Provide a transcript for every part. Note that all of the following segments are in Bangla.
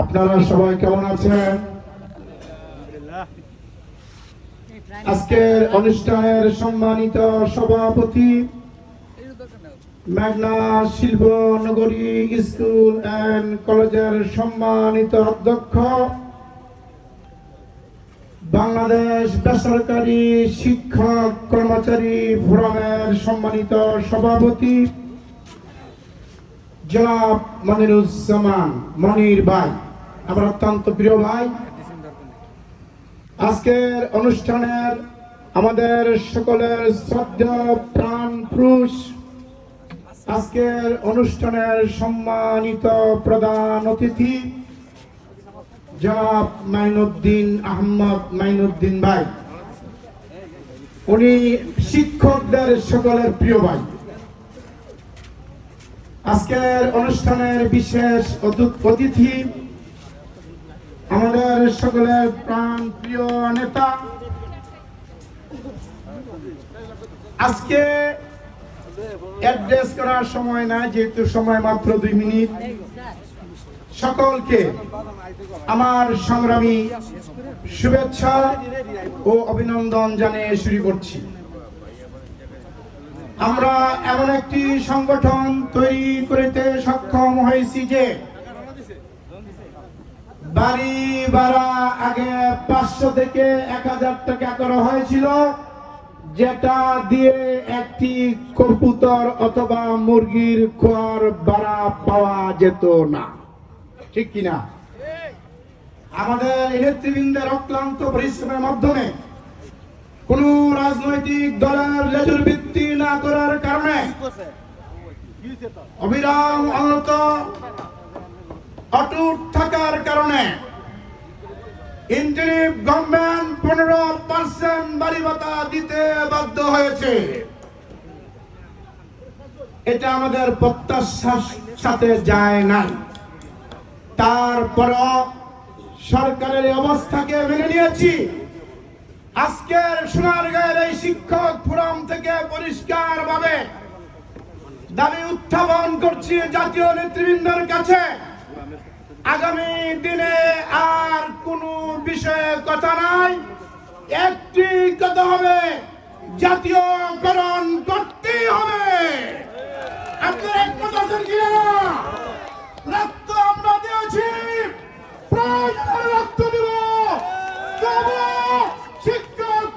আপনারা সবাই কেমন আছেন? আজকের অনুষ্ঠানের সম্মানিত সভাপতি মেঘনা শিল্প নগরী স্কুল অ্যান্ড কলেজের সম্মানিত অধ্যক্ষ, বাংলাদেশ বেসরকারি শিক্ষক কর্মচারী ফোরামের সম্মানিত সভাপতি জনাব মনিরুজ্জামান মনির ভাই, আমার অত্যন্ত প্রিয় ভাই। আজকের অনুষ্ঠানের আমাদের সকলের শ্রদ্ধা প্রাণ পুরুষ। আজকের অনুষ্ঠানের সম্মানিত প্রধান অতিথি জনাব মাইনুদ্দিন আহমদ মাইনুদ্দিন ভাই। উনি শিক্ষকদের সকলের প্রিয় ভাই। আজকের অনুষ্ঠানের বিশেষ অতু- অতিথি আমাদের সকলের প্রাণ প্রিয় নেতা। আজকে অ্যাড্রেস করার সময় না যেহেতু সময় মাত্র দুই মিনিট। সকলকে আমার সংগ্রামী শুভেচ্ছা ও অভিনন্দন জানিয়ে শুরু করছি। আমরা এমন একটি সংগঠন তৈরি করতে সক্ষম হয়েছি যে বাড়ি ভাড়া আগে পাঁচশো থেকে এক হাজার টাকা করা হয়েছিল, যেটা দিয়ে একটি কবুতর অথবা মুরগির খোয়ার ভাড়া পাওয়া যেত না। ঠিক কিনা? আমাদের নেতৃবৃন্দের অক্লান্ত পরিশ্রমের মাধ্যমে কোন রাজনৈতিক দলের লেজুর ভিত্তি না করার কারণে অবিরাম অনত অটুট থাকার কারণে ইন্টারিম গভর্নমেন্ট পনেরো পার্সেন্ট বাড়ি ভাতা দিতে বাধ্য হয়েছে। এটা আমাদের প্রত্যাশার সাথে যায় নাই। তারপরও সরকারের অবস্থাকে মেনে নিয়েছি। আজকের সোনারগাঁয়ের এই শিক্ষক ফোরাম থেকে পরিষ্কার ভাবে দাবি উত্থাপন করছি জাতীয় নেতৃবৃন্দের কাছে। আগামী দিনে আর কোনো বিষয়ে কথা নাই। একটি কথা হবে, জাতীয়করণ করতেই হবে আপনার এক কথা আছেন কিনা রক্ত আমরা দিয়েছি প্রয়োজনে রক্ত দিব তবু শিক্ষক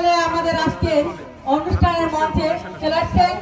দলে আমাদের আজকে অনুষ্ঠানের মঞ্চে চলে আসছেন